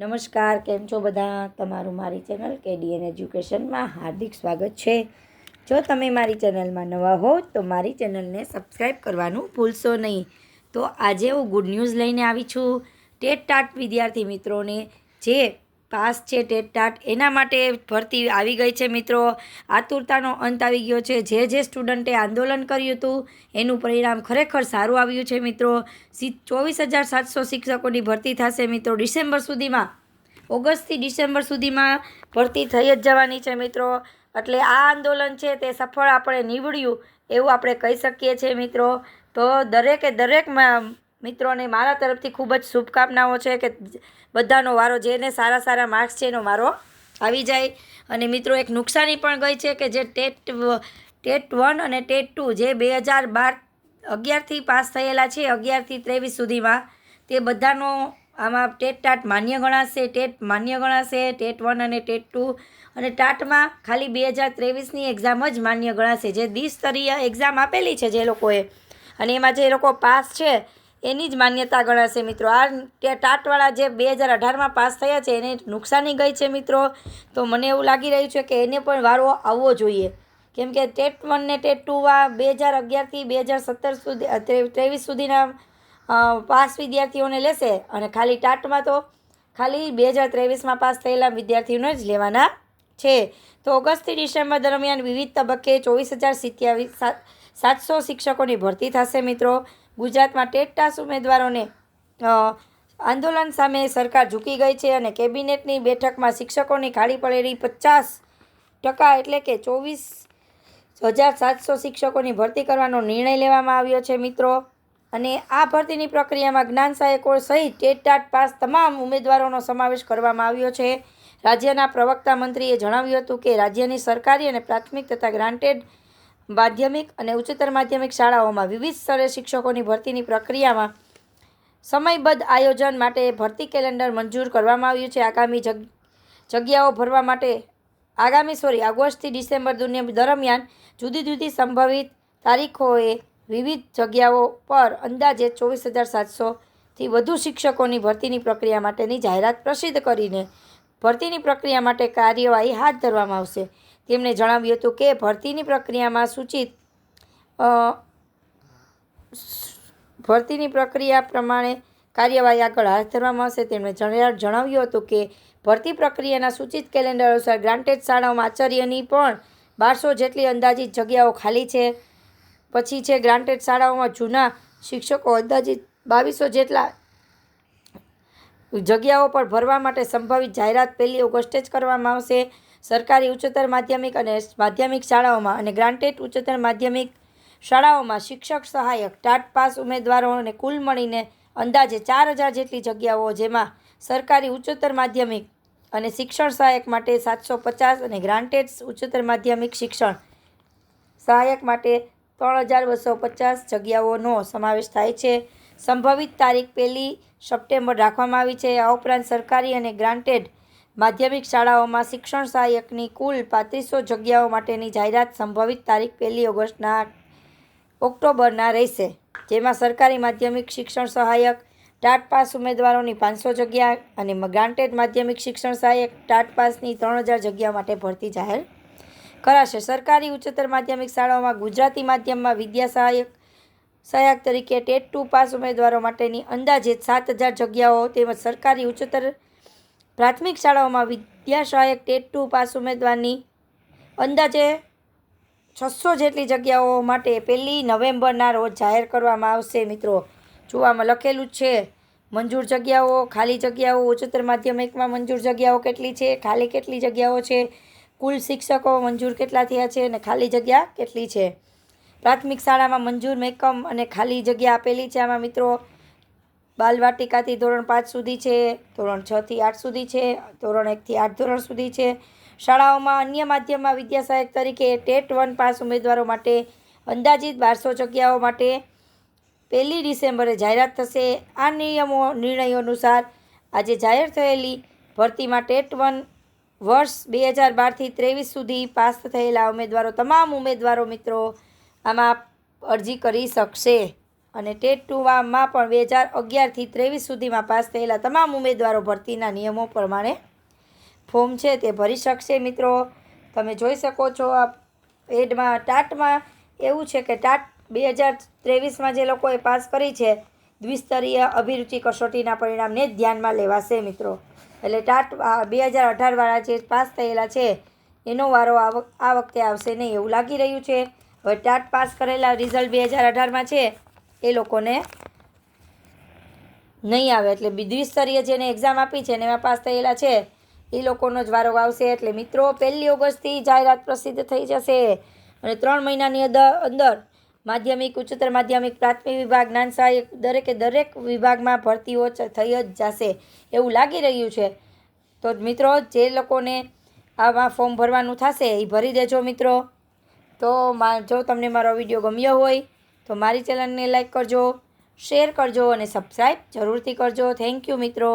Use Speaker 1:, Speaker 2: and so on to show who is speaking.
Speaker 1: નમસ્કાર, કેમ છો બધા? તમારું મારી ચેનલ કેડીએન એજ્યુકેશનમાં હાર્દિક સ્વાગત છે. જો તમે મારી ચેનલમાં નવા હો, તો મારી ચેનલને સબસ્ક્રાઈબ કરવાનું ભૂલશો નહીં. તો આજે હું ગુડ ન્યૂઝ લઈને આવી છું. ટેટ ટાટ વિદ્યાર્થી મિત્રોને જે પાસ છે ટેટ ટાટ. એના માટે ભરતી આવી ગઈ છે મિત્રો. આતુરતાનો અંત આવી ગયો છે. જે જે સ્ટુડન્ટે આંદોલન કર્યું હતું, એનું પરિણામ ખરેખર સારું આવ્યું છે મિત્રો. સી ચોવીસ હજાર સાતસો શિક્ષકોની ભરતી થશે મિત્રો ડિસેમ્બર સુધીમાં. ઓગસ્ટથી ડિસેમ્બર સુધીમાં ભરતી થઈ જ જવાની છે મિત્રો. એટલે આ આંદોલન છે તે સફળ આપણે નીવડ્યું એવું આપણે કહી શકીએ છીએ મિત્રો. તો દરેકે દરેક મ- મિત્રોને મારા તરફથી ખૂબ જ શુભકામનાઓ છે કે બધાનો વારો જેને સારા સારા માર્ક્સ છે એનો વારો આવી જાય. અને મિત્રો, એક નુકસાની પણ ગઈ છે કે જે ટેટ ટેટ વન અને ટેટ ટુ જે બે હજાર બાર અગિયારથી પાસ થયેલા છે, અગિયારથી ત્રેવીસ સુધીમાં, તે બધાનો આમાં ટેટ ટાટ માન્ય ગણાશે, ટેટ માન્ય ગણાશે, ટેટ વન અને ટેટ ટુ. અને ટાટમાં ખાલી બે હજાર ત્રેવીસની એક્ઝામ જ માન્ય ગણાશે. જે દ્વિસ્તરીય એક્ઝામ આપેલી છે જે લોકોએ. અને એમાં જે લોકો પાસ છે એની જ માન્યતા ગણાશે મિત્રો. આ ટાટવાળા જે બે હજાર અઢારમાં પાસ થયા છે, એને નુકસાની ગઈ છે મિત્રો. તો મને એવું લાગી રહ્યું છે કે એને પણ વારો આવવો જોઈએ. કેમ કે ટેટ વન ને ટેટ ટુમાં બે હજાર અગિયારથી બે હજાર સત્તર સુધી ત્રેવીસ સુધીના પાસ વિદ્યાર્થીઓને લેશે. અને ખાલી ટાટમાં તો ખાલી બે હજાર ત્રેવીસમાં પાસ થયેલા વિદ્યાર્થીઓને જ લેવાના છે. તો ઓગસ્ટથી ડિસેમ્બર દરમિયાન વિવિધ તબક્કે ચોવીસ હજાર સિત્યાવીસ સાતસો શિક્ષકોની ભરતી થશે મિત્રો. ગુજરાતમાં ટેટાસ ઉમેદવારોને આંદોલન સામે સરકાર ઝૂકી ગઈ છે અને કેબિનેટની બેઠકમાં શિક્ષકોની ખાલી પડેલી પચાસ ટકા એટલે કે ચોવીસ હજાર સાતસો શિક્ષકોની ભરતી કરવાનો નિર્ણય લેવામાં આવ્યો છે મિત્રો. અને આ ભરતીની પ્રક્રિયામાં જ્ઞાન સહાયકો સહિત ટેટાટ પાસ તમામ ઉમેદવારોનો સમાવેશ કરવામાં આવ્યો છે. રાજ્યના પ્રવક્તા મંત્રીએ જણાવ્યું હતું કે રાજ્યની સરકારી અને પ્રાથમિક તથા ગ્રાન્ટેડ માધ્યમિક અને ઉચ્ચતર માધ્યમિક શાળાઓમાં વિવિધ સ્તરે શિક્ષકોની ભરતીની પ્રક્રિયામાં સમયબદ્ધ આયોજન માટે ભરતી કેલેન્ડર મંજૂર કરવામાં આવ્યું છે. આગામી જગ, જગ્યાઓ ભરવા માટે આગામી, સોરી, ઓગસ્ટથી ડિસેમ્બર દરમિયાન જુદી જુદી સંભવિત તારીખોએ વિવિધ જગ્યાઓ પર અંદાજે ચોવીસ હજાર સાતસોથી વધુ શિક્ષકોની ભરતીની પ્રક્રિયા માટેની જાહેરાત પ્રસિદ્ધ કરીને ભરતીની પ્રક્રિયા માટે કાર્યવાહી હાથ ધરવામાં આવશે. તેમણે જણાવ્યું હતું કે ભરતીની પ્રક્રિયામાં સૂચિત ભરતીની પ્રક્રિયા પ્રમાણે કાર્યવાહી આગળ હાથ ધરવામાં આવશે. તેમણે જણાવ્યું હતું કે ભરતી પ્રક્રિયાના સૂચિત કેલેન્ડર અનુસાર ગ્રાન્ટેડ શાળાઓમાં આચાર્યની પણ બારસો જેટલી અંદાજિત જગ્યાઓ ખાલી છે. પછી છે ગ્રાન્ટેડ શાળાઓમાં જૂના શિક્ષકો અંદાજિત બાવીસો જેટલા જગ્યાઓ પર ભરવા માટે સંભવિત જાહેરાત પહેલી ઓગસ્ટે જ કરવામાં આવશે. સરકારી ઉચ્ચતર માધ્યમિક અને માધ્યમિક શાળાઓમાં અને ગ્રાન્ટેડ ઉચ્ચતર માધ્યમિક શાળાઓમાં શિક્ષક સહાયક, ટાટ પાસ ઉમેદવારોને કુલ મળીને અંદાજે ચાર હજાર જેટલી જગ્યાઓ જેમાં સરકારી ઉચ્ચતર માધ્યમિક અને શિક્ષણ સહાયક માટે સાતસો પચાસ અને ગ્રાન્ટેડ ઉચ્ચતર માધ્યમિક શિક્ષણ સહાયક માટે ત્રણ હજાર બસો પચાસ જગ્યાઓનો સમાવેશ થાય છે. સંભવિત તારીખ પહેલી સપ્ટેમ્બર રાખવામાં આવી છે. આ ઉપરાંત સરકારી અને ગ્રાન્ટેડ માધ્યમિક શાળાઓમાં શિક્ષણ સહાયકની કુલ પાંત્રીસો જગ્યાઓ માટેની જાહેરાત સંભવિત તારીખ પહેલી ઓગસ્ટના ઓક્ટોબરના રહેશે, જેમાં સરકારી માધ્યમિક શિક્ષણ સહાયક ટાટ પાસ ઉમેદવારોની પાંચસો જગ્યા અને ગ્રાન્ટેડ માધ્યમિક શિક્ષણ સહાયક ટાટ પાસની ત્રણ હજાર જગ્યા માટે ભરતી જાહેર કરાશે. સરકારી ઉચ્ચતર માધ્યમિક શાળાઓમાં ગુજરાતી માધ્યમમાં વિદ્યા સહાયક સહાયક તરીકે ટેટ ટુ પાસ ઉમેદવારો માટેની અંદાજિત સાત હજાર જગ્યાઓ તેમજ સરકારી ઉચ્ચતર પ્રાથમિક શાળાઓમાં વિદ્યા સહાયક ટેટ ટુ પાસ ઉમેદવારની અંદાજે છસો જેટલી જગ્યાઓ માટે પહેલી નવેમ્બરના રોજ જાહેર કરવામાં આવશે મિત્રો. જોવામાં લખેલું છે, મંજૂર જગ્યાઓ, ખાલી જગ્યાઓ, ઉચ્ચતર માધ્યમિકમાં મંજૂર જગ્યાઓ કેટલી છે, ખાલી કેટલી જગ્યાઓ છે, કુલ શિક્ષકો મંજૂર કેટલા થયા છે અને ખાલી જગ્યા કેટલી છે? પ્રાથમિક શાળામાં મંજૂર મેકમ અને ખાલી જગ્યા આપેલી છે આમાં મિત્રો બાલવાટિકાથી ધોરણ પાંચ સુધી છે, ધોરણ છથી આઠ સુધી છે, ધોરણ એકથી આઠ ધોરણ સુધી છે. શાળાઓમાં અન્ય માધ્યમમાં વિદ્યા સહાયક તરીકે ટેટ વન પાસ ઉમેદવારો માટે અંદાજિત બારસો જગ્યાઓ માટે પહેલી ડિસેમ્બરે જાહેરાત થશે. આ નિયમો, નિર્ણયો અનુસાર આજે જાહેર થયેલી ભરતીમાં ટેટ વન વર્ષ બે હજાર બારથી ત્રેવીસ સુધી પાસ થયેલા ઉમેદવારો, તમામ ઉમેદવારો મિત્રો આમાં અરજી કરી શકશે. અને ટેટ ટુમાં પણ બે હજાર અગિયારથી ત્રેવીસ સુધીમાં પાસ થયેલા તમામ ઉમેદવારો ભરતીના નિયમો પ્રમાણે ફોર્મ છે તે ભરી શકશે મિત્રો. તમે જોઈ શકો છો આ એડમાં, ટાટમાં એવું છે કે ટાટ બે હજાર ત્રેવીસમાં જે લોકોએ પાસ કરી છે, દ્વિસ્તરીય અભિરુચિ કસોટીના પરિણામને જ ધ્યાનમાં લેવાશે મિત્રો. એટલે ટાટ બે હજાર અઢારવાળા જે પાસ થયેલા છે, એનો વારો આ વખતે આવશે નહીં એવું લાગી રહ્યું છે. હવે ટાટ પાસ કરેલા રિઝલ્ટ બે હજાર અઢારમાં છે. એ લોકોને નહીં આવે. એટલે દ્વિસ્તરીય જેને એક્ઝામ આપી છે ને એમાં પાસ થયેલા છે, એ લોકોનો જ વારો આવશે એટલે મિત્રો, પહેલી ઓગસ્ટથી જાહેરાત પ્રસિદ્ધ થઈ જશે. અને ત્રણ મહિનાની અંદર માધ્યમિક, ઉચ્ચતર માધ્યમિક, પ્રાથમિક વિભાગ, જ્ઞાન સહાયક, દરેકે દરેક વિભાગમાં ભરતીઓ થઈ જ જશે. એવું લાગી રહ્યું છે. તો મિત્રો, જે લોકોને આમાં ફોર્મ ભરવાનું થશે, એ ભરી દેજો મિત્રો. તો જો તમને મારો વીડિયો ગમ્યો હોય તો મારી ચેનલને લાઈક કરજો શેર કરજો અને સબસ્ક્રાઈબ જરૂરથી કરજો. થેન્ક યુ મિત્રો.